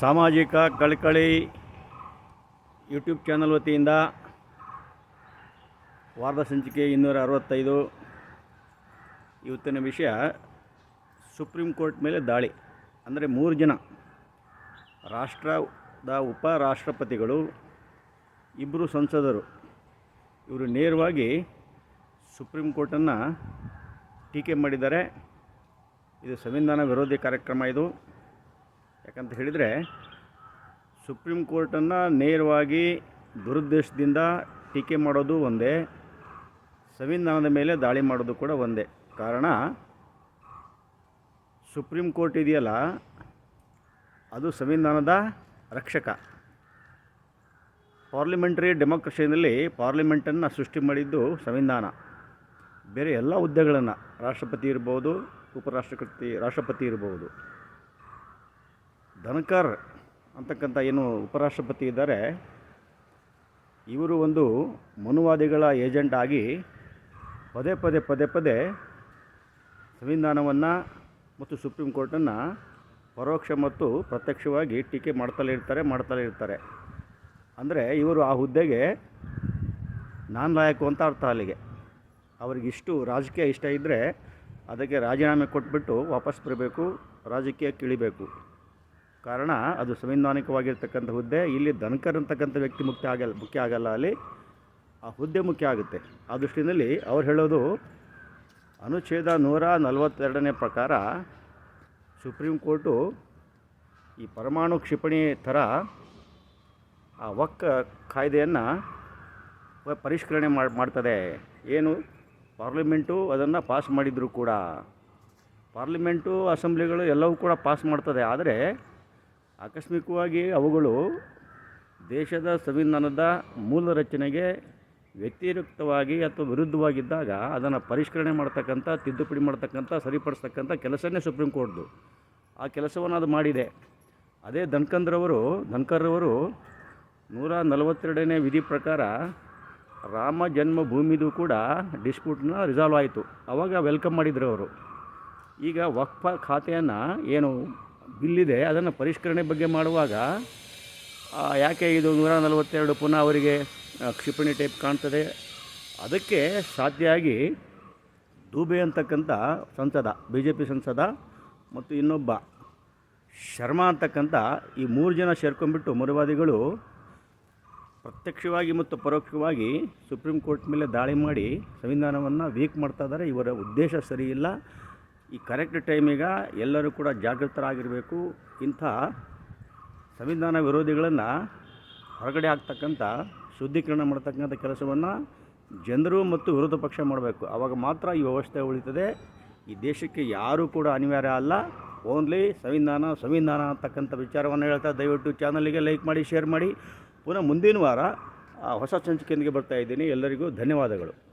ಸಾಮಾಜಿಕ ಕಳಕಳಿ YouTube channel ವತಿಯಿಂದ ವಾರದ ಸಂಚಿಕೆ ಇನ್ನೂರ ಅರವತ್ತೈದು. ಇವತ್ತಿನ ವಿಷಯ, ಸುಪ್ರೀಂ ಕೋರ್ಟ್ ಮೇಲೆ ದಾಳಿ. ಅಂದರೆ ಮೂರು ಜನ. ರಾಷ್ಟ್ರದ ಉಪ ರಾಷ್ಟ್ರಪತಿಗಳು ಇಬ್ಬರು ಸಂಸದರು. ಇವರು ನೇರವಾಗಿ ಸುಪ್ರೀಂ ಕೋರ್ಟನ್ನು ಟೀಕೆ ಮಾಡಿದ್ದಾರೆ. ಇದು ಸಂವಿಧಾನ ವಿರೋಧಿ ಕಾರ್ಯಕ್ರಮ ಇದು. ಯಾಕಂತ ಹೇಳಿದರೆ ಸುಪ್ರೀಂ ಕೋರ್ಟನ್ನು ನೇರವಾಗಿ ದುರುದ್ದೇಶದಿಂದ ಟೀಕೆ ಮಾಡೋದು ಒಂದೇ, ಸಂವಿಧಾನದ ಮೇಲೆ ದಾಳಿ ಮಾಡೋದು ಕೂಡ ಒಂದೇ. ಕಾರಣ, ಸುಪ್ರೀಂ ಕೋರ್ಟ್ ಇದೆಯಲ್ಲ, ಅದು ಸಂವಿಧಾನದ ರಕ್ಷಕ. ಪಾರ್ಲಿಮೆಂಟರಿ ಡೆಮೊಕ್ರಸಿಯಲ್ಲಿ ಪಾರ್ಲಿಮೆಂಟನ್ನು ಸೃಷ್ಟಿ ಮಾಡಿದ್ದು ಸಂವಿಧಾನ. ಬೇರೆ ಎಲ್ಲ ಹುದ್ದೆಗಳನ್ನು ರಾಷ್ಟ್ರಪತಿ ಇರ್ಬೋದು ಉಪರಾಷ್ಟ್ರಪತಿ ರಾಷ್ಟ್ರಪತಿ ಇರ್ಬೋದು. ಧನ್ಕರ್ ಅಂತಕ್ಕಂಥ ಏನು ಉಪರಾಷ್ಟ್ರಪತಿ ಇದ್ದಾರೆ, ಇವರು ಒಂದು ಮನುವಾದಿಗಳ ಏಜೆಂಟ್ ಆಗಿ ಪದೇ ಪದೇ ಪದೇ ಪದೇ ಸಂವಿಧಾನವನ್ನು ಮತ್ತು ಸುಪ್ರೀಂ ಕೋರ್ಟನ್ನು ಪರೋಕ್ಷ ಮತ್ತು ಪ್ರತ್ಯಕ್ಷವಾಗಿ ಟೀಕೆ ಮಾಡ್ತಲೇ ಇರ್ತಾರೆ ಮಾಡ್ತಲೇ ಇರ್ತಾರೆ. ಅಂದರೆ ಇವರು ಆ ಹುದ್ದೆಗೆ ನಾನ್ ಲಾಯಕು ಅಂತ ಅರ್ಥ ಅಲ್ಲಿಗೆ. ಅವ್ರಿಗಿಷ್ಟು ರಾಜಕೀಯ ಇಷ್ಟ ಇದ್ದರೆ ಅದಕ್ಕೆ ರಾಜೀನಾಮೆ ಕೊಟ್ಬಿಟ್ಟು ವಾಪಸ್ ಬರಬೇಕು ರಾಜಕೀಯಕ್ಕೆ ಇಳಿಬೇಕು ಕಾರಣ ಅದು ಸಂವಿಧಾನಿಕವಾಗಿರ್ತಕ್ಕಂಥ ಹುದ್ದೆ. ಇಲ್ಲಿ ಧನ್ಕರ್ ಅಂತಕ್ಕಂಥ ವ್ಯಕ್ತಿ ಮುಖ್ಯ ಆಗಲ್ಲ ಮುಖ್ಯ ಆಗಲ್ಲ ಅಲ್ಲಿ. ಆ ಹುದ್ದೆ ಮುಖ್ಯ ಆಗುತ್ತೆ. ಆ ದೃಷ್ಟಿಯಲ್ಲಿ ಅವ್ರು ಹೇಳೋದು ಅನುಚ್ಛೇದ ನೂರ ನಲವತ್ತೆರಡನೇ ಪ್ರಕಾರ ಸುಪ್ರೀಂ ಕೋರ್ಟು ಈ ಪರಮಾಣು ಕ್ಷಿಪಣಿ ಥರ ಆ ವಕ್ಕ ಕಾಯ್ದೆಯನ್ನು ಪರಿಷ್ಕರಣೆ ಮಾಡಿ, ಮಾಡ್ತದೆ. ಏನು? ಪಾರ್ಲಿಮೆಂಟು ಅದನ್ನು ಪಾಸ್ ಮಾಡಿದರೂ ಕೂಡ. ಪಾರ್ಲಿಮೆಂಟು, ಅಸೆಂಬ್ಲಿಗಳು ಎಲ್ಲವೂ ಕೂಡ ಪಾಸ್ ಮಾಡ್ತದೆ. ಆದರೆ ಆಕಸ್ಮಿಕವಾಗಿ ಅವುಗಳು ದೇಶದ ಸಂವಿಧಾನದ ಮೂಲ ರಚನೆಗೆ ವ್ಯತಿರಿಕ್ತವಾಗಿ ಅಥವಾ ವಿರುದ್ಧವಾಗಿದ್ದಾಗ ಅದನ್ನು ಪರಿಷ್ಕರಣೆ ಮಾಡ್ತಕ್ಕಂಥ, ತಿದ್ದುಪಡಿ ಮಾಡ್ತಕ್ಕಂಥ, ಸರಿಪಡಿಸ್ತಕ್ಕಂಥ ಕೆಲಸನೇ ಸುಪ್ರೀಂ ಕೋರ್ಟ್ದು. ಆ ಕೆಲಸವನ್ನು ಅದು ಮಾಡಿದೆ. ಅದೇ ಧನ್ಕಂದ್ರವರು ಧನ್ಕರ್ರವರು ನೂರ ನಲವತ್ತೆರಡನೇ ವಿಧಿ ಪ್ರಕಾರ ರಾಮ ಜನ್ಮಭೂಮಿದು ಕೂಡ ಡಿಸ್ಪ್ಯೂಟ್ನ ರಿಸಾಲ್ವ್ ಆಯಿತು. ಆವಾಗ ವೆಲ್ಕಮ್ ಮಾಡಿದ್ರು ಅವರು. ಈಗ ವಕ್ಫ ಖಾತೆಯನ್ನು ಏನು ಬಿಲ್ಲಿದೆ ಅದನ್ನು ಪರಿಷ್ಕರಣೆ ಬಗ್ಗೆ ಮಾಡುವಾಗ ಯಾಕೆ ಇದು ನೂರ ನಲವತ್ತೆರಡು ಪುನಃ ಅವರಿಗೆ ಕ್ಷಿಪಣಿ ಟೈಪ್ ಕಾಣ್ತದೆ? ಅದಕ್ಕೆ ಸಾಧ್ಯ ಆಗಿ ದೂಬೆ ಅಂತಕ್ಕಂಥ ಸಂಸದ ಬಿ ಜೆ ಪಿ ಸಂಸದ ಮತ್ತು ಇನ್ನೊಬ್ಬ ಶರ್ಮಾ ಅಂತಕ್ಕಂಥ ಈ ಮೂರು ಜನ ಸೇರ್ಕೊಂಡ್ಬಿಟ್ಟು ಮರುವಾದಿಗಳು ಪ್ರತ್ಯಕ್ಷವಾಗಿ ಮತ್ತು ಪರೋಕ್ಷವಾಗಿ ಸುಪ್ರೀಂ ಕೋರ್ಟ್ ಮೇಲೆ ದಾಳಿ ಮಾಡಿ ಸಂವಿಧಾನವನ್ನು ವೀಕ್ ಮಾಡ್ತಾ ಇದ್ದಾರೆ. ಇವರ ಉದ್ದೇಶ ಸರಿಯಿಲ್ಲ. ಈ ಕರೆಕ್ಟ್ ಟೈಮಿಗೆ ಎಲ್ಲರೂ ಕೂಡ ಜಾಗೃತರಾಗಿರಬೇಕು. ಇಂಥ ಸಂವಿಧಾನ ವಿರೋಧಿಗಳನ್ನು ಹೊರಗಡೆ ಆಗ್ತಕ್ಕಂಥ ಶುದ್ಧೀಕರಣ ಮಾಡ್ತಕ್ಕಂಥ ಕೆಲಸವನ್ನು ಜನರು ಮತ್ತು ವಿರೋಧ ಪಕ್ಷ ಮಾಡಬೇಕು. ಆವಾಗ ಮಾತ್ರ ಈ ವ್ಯವಸ್ಥೆ ಉಳಿತದೆ. ಈ ದೇಶಕ್ಕೆ ಯಾರೂ ಕೂಡ ಅನಿವಾರ್ಯ ಅಲ್ಲ. ಓನ್ಲಿ ಸಂವಿಧಾನ ಸಂವಿಧಾನ ಅಂತಕ್ಕಂಥ ವಿಚಾರವನ್ನು ಹೇಳ್ತಾ ದಯವಿಟ್ಟು ಚಾನಲಿಗೆ ಲೈಕ್ ಮಾಡಿ ಶೇರ್ ಮಾಡಿ. ಪುನಃ ಮುಂದಿನ ವಾರ ಹೊಸ ಸಂಚಿಕೆಯೊಂದಿಗೆ ಬರ್ತಾ ಇದ್ದೀನಿ. ಎಲ್ಲರಿಗೂ ಧನ್ಯವಾದಗಳು.